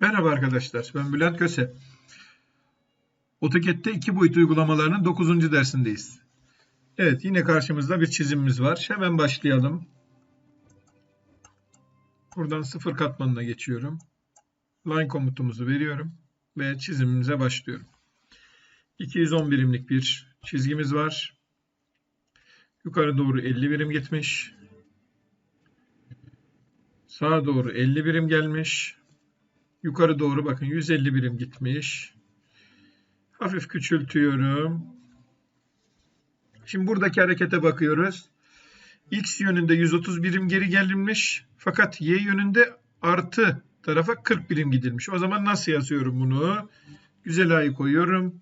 Merhaba arkadaşlar, ben Bülent Köse. AutoCAD'de iki boyut uygulamalarının 9. dersindeyiz. Evet, yine karşımızda bir çizimimiz var. Hemen başlayalım. Buradan sıfır katmanına geçiyorum. Line komutumuzu veriyorum ve çizimimize başlıyorum. 210 birimlik bir çizgimiz var. Yukarı doğru 50 birim gitmiş. Sağa doğru 50 birim gelmiş. Yukarı doğru bakın 150 birim gitmiş. Hafif küçültüyorum. Şimdi buradaki harekete bakıyoruz. X yönünde 130 birim geri gelinmiş. Fakat Y yönünde artı tarafa 40 birim gidilmiş. O zaman nasıl yazıyorum bunu? Güzel ayı koyuyorum.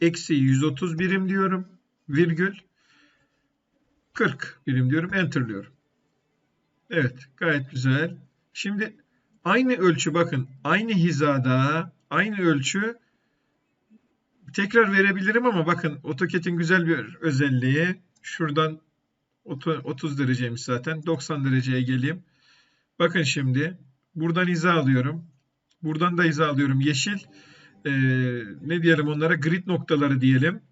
Eksi 130 birim diyorum. Virgül. 40 birim diyorum. Enter'lıyorum. Evet gayet güzel. Şimdi aynı ölçü bakın aynı hizada aynı ölçü tekrar verebilirim ama bakın AutoCAD'in güzel bir özelliği şuradan 30 dereceymiş zaten 90 dereceye geleyim. Bakın şimdi buradan hiza alıyorum. Buradan da hiza alıyorum. Yeşil e, ne diyelim onlara grid noktaları diyelim.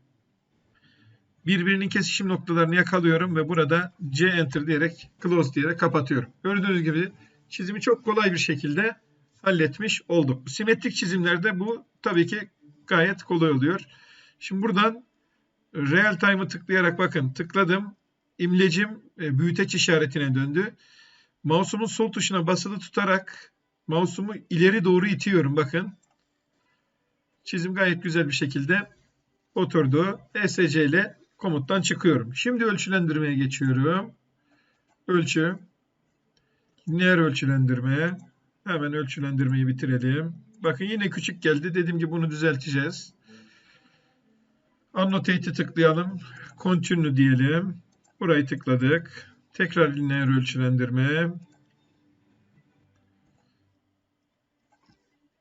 Birbirinin kesişim noktalarını yakalıyorum ve burada C enter diyerek close diyerek kapatıyorum. Gördüğünüz gibi çizimi çok kolay bir şekilde halletmiş olduk. Simetrik çizimlerde bu tabii ki gayet kolay oluyor. Şimdi buradan real time'ı tıklayarak bakın tıkladım. İmlecim e, büyüteç işaretine döndü. Mouse'umun sol tuşuna basılı tutarak mouse'umu ileri doğru itiyorum bakın. Çizim gayet güzel bir şekilde oturdu. ESC ile komuttan çıkıyorum. Şimdi ölçülendirmeye geçiyorum. Ölçü. Lineer ölçülendirme. Hemen ölçülendirmeyi bitirelim. Bakın yine küçük geldi. Dediğim gibi bunu düzelteceğiz. Annotate'i tıklayalım. Continue diyelim. Burayı tıkladık. Tekrar lineer ölçülendirme.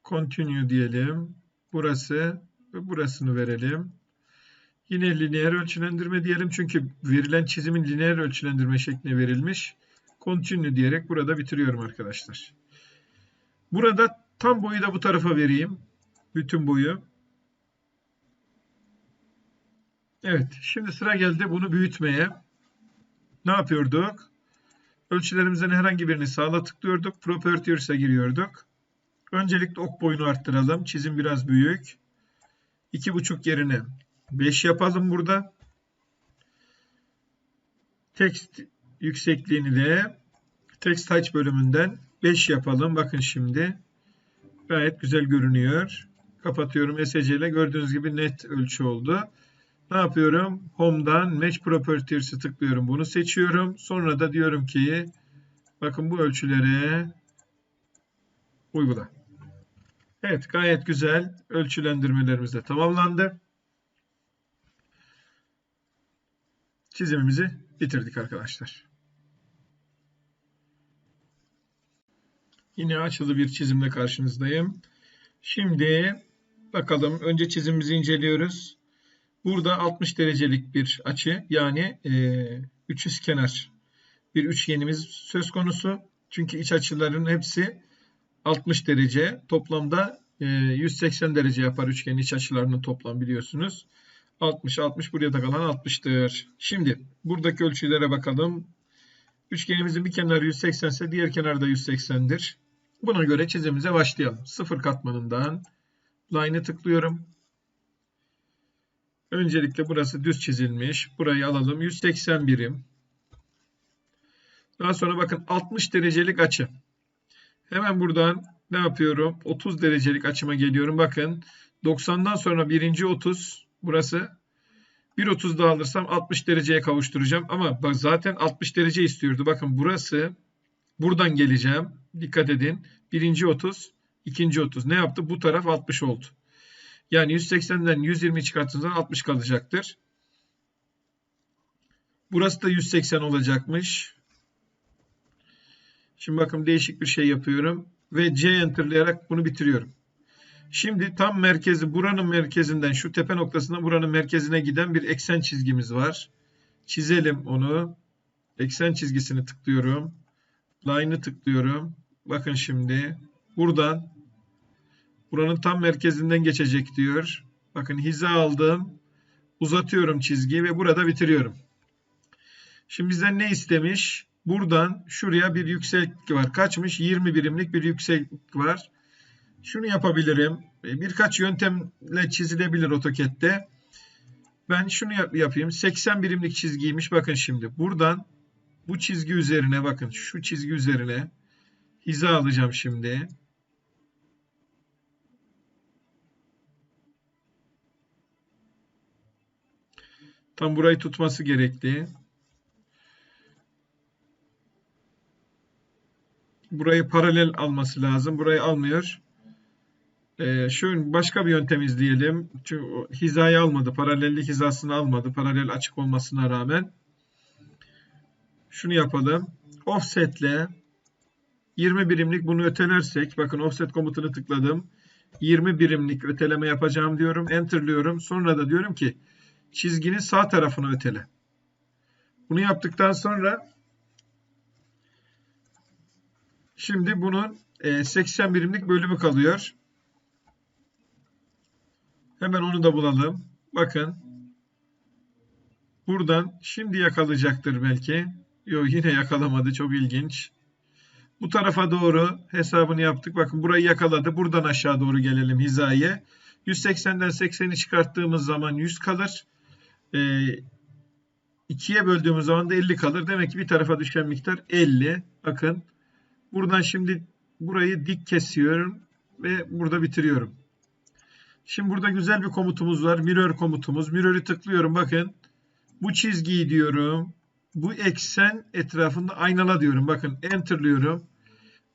Continue diyelim. Burası ve burasını verelim. Yine lineer ölçülendirme diyelim. Çünkü verilen çizimin lineer ölçülendirme şekline verilmiş. Continue diyerek burada bitiriyorum arkadaşlar. Burada tam boyu da bu tarafa vereyim. Bütün boyu. Evet. Şimdi sıra geldi bunu büyütmeye. Ne yapıyorduk? Ölçülerimizden herhangi birini sağla tıklıyorduk. Properties'e giriyorduk. Öncelikle ok boyunu arttıralım. Çizim biraz büyük. 2,5 yerine 5 yapalım burada. Text yüksekliğini de text touch bölümünden 5 yapalım. Bakın şimdi gayet güzel görünüyor. Kapatıyorum SC ile gördüğünüz gibi net ölçü oldu. Ne yapıyorum? Home'dan Match Properties'i tıklıyorum. Bunu seçiyorum. Sonra da diyorum ki bakın bu ölçülere uygula. Evet gayet güzel ölçülendirmelerimiz de tamamlandı. Çizimimizi bitirdik arkadaşlar. Yine açılı bir çizimle karşınızdayım. Şimdi bakalım önce çizimimizi inceliyoruz. Burada 60 derecelik bir açı yani e, 300 kenar bir üçgenimiz söz konusu. Çünkü iç açıların hepsi 60 derece. Toplamda e, 180 derece yapar üçgenin iç açılarının toplam biliyorsunuz. 60, 60 buraya da kalan 60'tır. Şimdi buradaki ölçülere bakalım. Üçgenimizin bir kenarı 180 ise diğer kenarı da 180'dir. Buna göre çizimimize başlayalım. Sıfır katmanından line'ı tıklıyorum. Öncelikle burası düz çizilmiş. Burayı alalım. 180 birim. Daha sonra bakın 60 derecelik açı. Hemen buradan ne yapıyorum? 30 derecelik açıma geliyorum. Bakın 90'dan sonra birinci 30 burası. Bir 30 daha alırsam 60 dereceye kavuşturacağım. Ama bak zaten 60 derece istiyordu. Bakın burası buradan geleceğim. Dikkat edin. Birinci 30, ikinci 30. Ne yaptı? Bu taraf 60 oldu. Yani 180'den 120 çıkarttığınızda 60 kalacaktır. Burası da 180 olacakmış. Şimdi bakın değişik bir şey yapıyorum. Ve C enterlayarak bunu bitiriyorum. Şimdi tam merkezi buranın merkezinden şu tepe noktasından buranın merkezine giden bir eksen çizgimiz var. Çizelim onu. eksen çizgisini tıklıyorum. Line'ı tıklıyorum. Bakın şimdi buradan buranın tam merkezinden geçecek diyor. Bakın hiza aldım. Uzatıyorum çizgiyi ve burada bitiriyorum. Şimdi bizden ne istemiş? Buradan şuraya bir yükseklik var. Kaçmış? 20 birimlik bir yükseklik var. Şunu yapabilirim. E, birkaç yöntemle çizilebilir AutoCAD'de. Ben şunu yap yapayım. 80 birimlik çizgiymiş. Bakın şimdi buradan bu çizgi üzerine bakın şu çizgi üzerine hiza alacağım şimdi. Tam burayı tutması gerekli. Burayı paralel alması lazım. Burayı almıyor. Ee, şu başka bir yöntem izleyelim. Çünkü hizayı almadı. Paralellik hizasını almadı. Paralel açık olmasına rağmen. Şunu yapalım. Offsetle 20 birimlik bunu ötelersek. Bakın offset komutunu tıkladım. 20 birimlik öteleme yapacağım diyorum. Enter'lıyorum. Sonra da diyorum ki çizginin sağ tarafını ötele. Bunu yaptıktan sonra şimdi bunun 80 birimlik bölümü kalıyor. Hemen onu da bulalım. Bakın. Buradan şimdi yakalayacaktır belki. Yok yine yakalamadı. Çok ilginç. Bu tarafa doğru hesabını yaptık. Bakın burayı yakaladı. Buradan aşağı doğru gelelim hizaya. 180'den 80'i çıkarttığımız zaman 100 kalır. E, böldüğümüz zaman da 50 kalır. Demek ki bir tarafa düşen miktar 50. Bakın. Buradan şimdi burayı dik kesiyorum ve burada bitiriyorum. Şimdi burada güzel bir komutumuz var. Mirror komutumuz. Mirror'ı tıklıyorum. Bakın. Bu çizgiyi diyorum. Bu eksen etrafında aynala diyorum. Bakın enterlıyorum.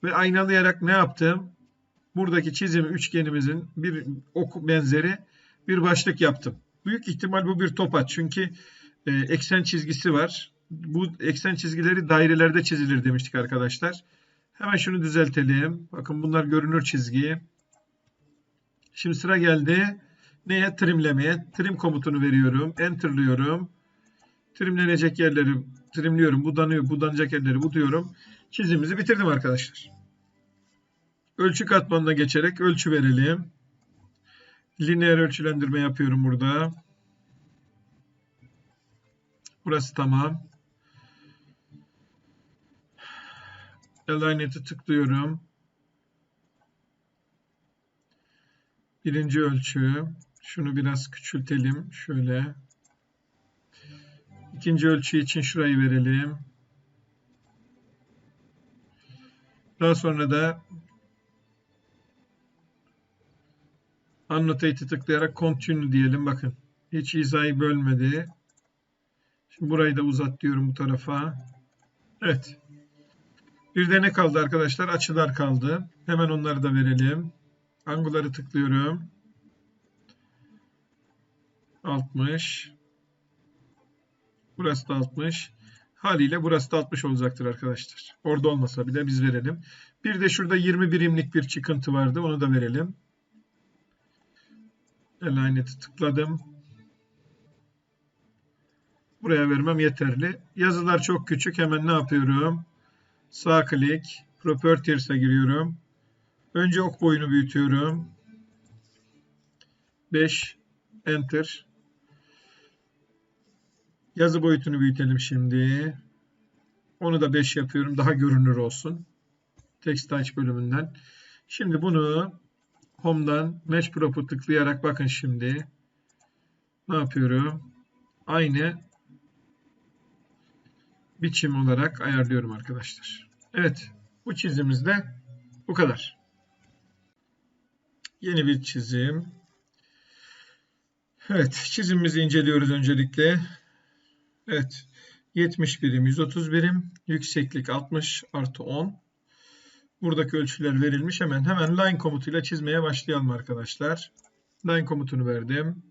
Ve aynalayarak ne yaptım? Buradaki çizimi üçgenimizin bir ok benzeri bir başlık yaptım. Büyük ihtimal bu bir topaç. Çünkü e, eksen çizgisi var. Bu eksen çizgileri dairelerde çizilir demiştik arkadaşlar. Hemen şunu düzeltelim. Bakın bunlar görünür çizgi. Şimdi sıra geldi. Neye? Trimlemeye. Trim komutunu veriyorum. Enter'lıyorum. Trimlenecek yerleri trimliyorum. Budanıyor, budanacak yerleri buduyorum. Çizimimizi bitirdim arkadaşlar. Ölçü katmanına geçerek ölçü verelim. Lineer ölçülendirme yapıyorum burada. Burası tamam. Alignet'i tıklıyorum. Birinci ölçü. Şunu biraz küçültelim. Şöyle. İkinci ölçü için şurayı verelim. Daha sonra da Annotate'i tıklayarak Continue diyelim. Bakın. Hiç hizayı bölmedi. Şimdi burayı da uzat diyorum bu tarafa. Evet. Bir de ne kaldı arkadaşlar? Açılar kaldı. Hemen onları da verelim. Angular'ı tıklıyorum. 60. Burası da 60. Haliyle burası da 60 olacaktır arkadaşlar. Orada olmasa bile biz verelim. Bir de şurada 20 birimlik bir çıkıntı vardı. Onu da verelim. Alignet'i tıkladım. Buraya vermem yeterli. Yazılar çok küçük. Hemen ne yapıyorum? Sağ klik. Properties'e giriyorum. Önce ok boyunu büyütüyorum. 5 Enter. Yazı boyutunu büyütelim şimdi. Onu da 5 yapıyorum. Daha görünür olsun. Text Touch bölümünden. Şimdi bunu Home'dan Match Prop'u tıklayarak bakın şimdi. Ne yapıyorum? Aynı biçim olarak ayarlıyorum arkadaşlar. Evet. Bu çizimimizde bu kadar. Yeni bir çizim. Evet. Çizimimizi inceliyoruz öncelikle. Evet. 70 birim, 130 birim. Yükseklik 60 artı 10. Buradaki ölçüler verilmiş. Hemen hemen line komutuyla çizmeye başlayalım arkadaşlar. Line komutunu verdim.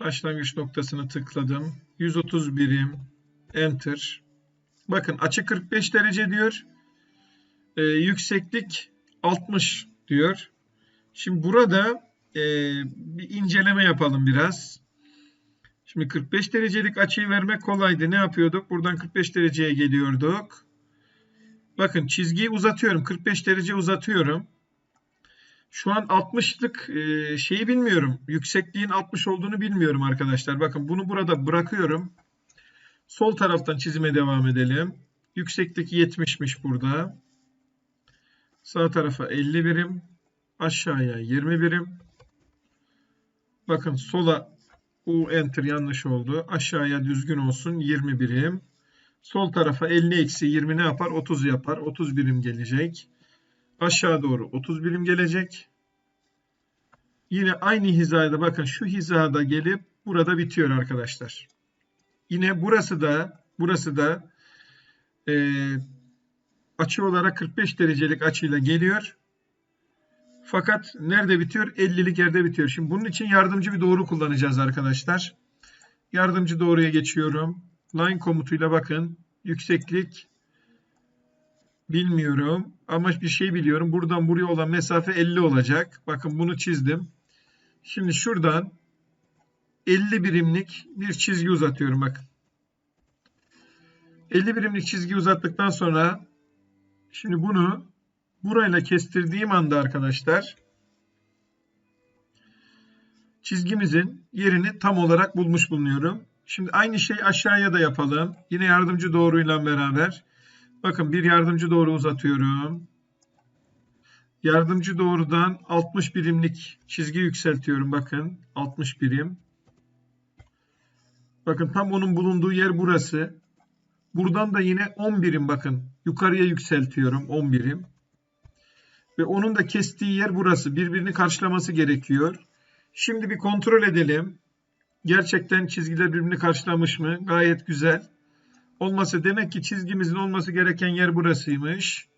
Başlangıç noktasını tıkladım. 130 birim. Enter. Bakın açı 45 derece diyor. Ee, yükseklik 60 diyor. Şimdi burada e, bir inceleme yapalım biraz. Şimdi 45 derecelik açıyı vermek kolaydı. Ne yapıyorduk? Buradan 45 dereceye geliyorduk. Bakın çizgiyi uzatıyorum. 45 derece uzatıyorum. Şu an 60'lık e, şeyi bilmiyorum. Yüksekliğin 60 olduğunu bilmiyorum arkadaşlar. Bakın bunu burada bırakıyorum. Sol taraftan çizime devam edelim. Yükseklik 70'miş burada. Sağ tarafa 50 birim. Aşağıya 20 birim. Bakın sola U enter yanlış oldu. Aşağıya düzgün olsun 20 birim. Sol tarafa 50 eksi 20 ne yapar? 30 yapar. 30 birim gelecek. Aşağı doğru 30 birim gelecek. Yine aynı hizada bakın şu hizada gelip burada bitiyor arkadaşlar. Yine burası da burası da e, açı olarak 45 derecelik açıyla geliyor. Fakat nerede bitiyor? 50'lik yerde bitiyor. Şimdi bunun için yardımcı bir doğru kullanacağız arkadaşlar. Yardımcı doğruya geçiyorum. Line komutuyla bakın. Yükseklik bilmiyorum ama bir şey biliyorum. Buradan buraya olan mesafe 50 olacak. Bakın bunu çizdim. Şimdi şuradan 50 birimlik bir çizgi uzatıyorum bakın. 50 birimlik çizgi uzattıktan sonra şimdi bunu burayla kestirdiğim anda arkadaşlar çizgimizin yerini tam olarak bulmuş bulunuyorum. Şimdi aynı şey aşağıya da yapalım. Yine yardımcı doğruyla beraber. Bakın bir yardımcı doğru uzatıyorum. Yardımcı doğrudan 60 birimlik çizgi yükseltiyorum. Bakın 60 birim. Bakın tam onun bulunduğu yer burası. Buradan da yine 10 birim bakın. Yukarıya yükseltiyorum 10 birim. Ve onun da kestiği yer burası. Birbirini karşılaması gerekiyor. Şimdi bir kontrol edelim. Gerçekten çizgiler birbirini karşılamış mı? Gayet güzel. Olması demek ki çizgimizin olması gereken yer burasıymış.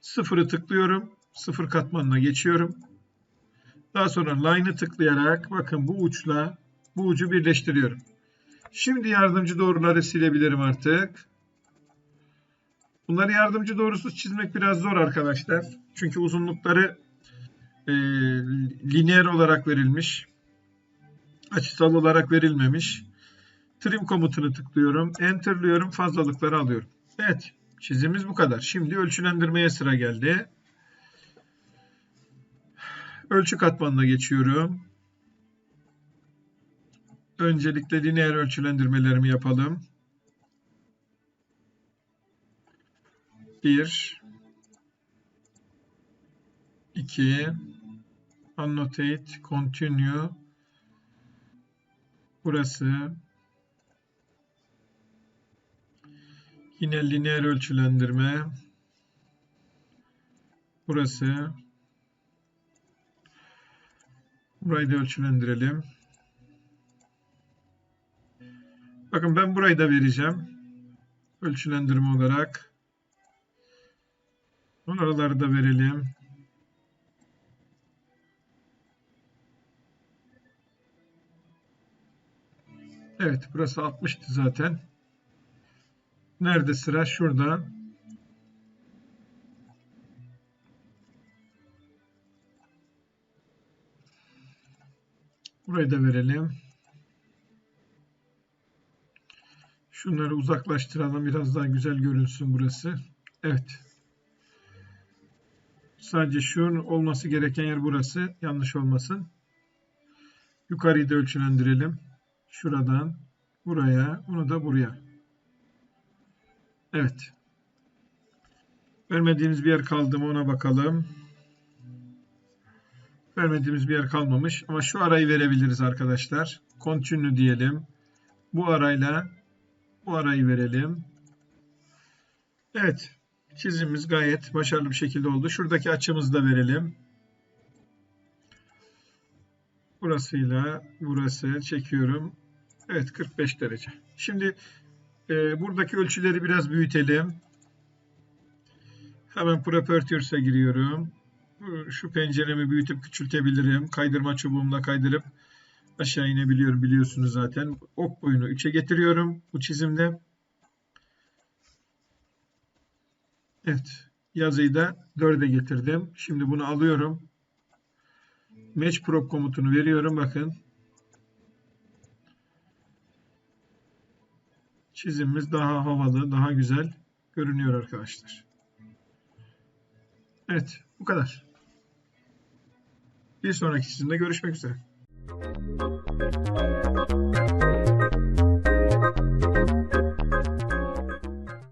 Sıfırı tıklıyorum. Sıfır katmanına geçiyorum. Daha sonra line'ı tıklayarak bakın bu uçla bu ucu birleştiriyorum. Şimdi yardımcı doğruları silebilirim artık. Bunları yardımcı doğrusuz çizmek biraz zor arkadaşlar. Çünkü uzunlukları e, lineer olarak verilmiş. Açısal olarak verilmemiş. Trim komutunu tıklıyorum. Enter'lıyorum. Fazlalıkları alıyorum. Evet. Çizimimiz bu kadar. Şimdi ölçülendirmeye sıra geldi. Ölçü katmanına geçiyorum. Öncelikle lineer ölçülendirmelerimi yapalım. 1 2 annotate continue. Burası. Yine lineer ölçülendirme. Burası. Burayı da ölçülendirelim. Bakın ben burayı da vereceğim. Ölçülendirme olarak Oraları da verelim. Evet burası 60'tı zaten. Nerede sıra? Şurada. Burayı da verelim. Şunları uzaklaştıralım. Biraz daha güzel görünsün burası. Evet. Sadece şunun olması gereken yer burası. Yanlış olmasın. Yukarıyı da ölçülendirelim. Şuradan buraya, bunu da buraya. Evet. Vermediğimiz bir yer kaldı mı ona bakalım. Vermediğimiz bir yer kalmamış. Ama şu arayı verebiliriz arkadaşlar. Continue diyelim. Bu arayla bu arayı verelim. Evet. Çizimimiz gayet başarılı bir şekilde oldu. Şuradaki açımızı da verelim. Burasıyla burası çekiyorum. Evet 45 derece. Şimdi e, buradaki ölçüleri biraz büyütelim. Hemen Properties'e giriyorum. Şu penceremi büyütüp küçültebilirim. Kaydırma çubuğumla kaydırıp aşağı inebiliyorum biliyorsunuz zaten. Ok boyunu 3'e getiriyorum bu çizimde. Evet. Yazıyı da 4'e getirdim. Şimdi bunu alıyorum. Match prop komutunu veriyorum. Bakın. Çizimimiz daha havalı, daha güzel görünüyor arkadaşlar. Evet. Bu kadar. Bir sonraki çizimde görüşmek üzere.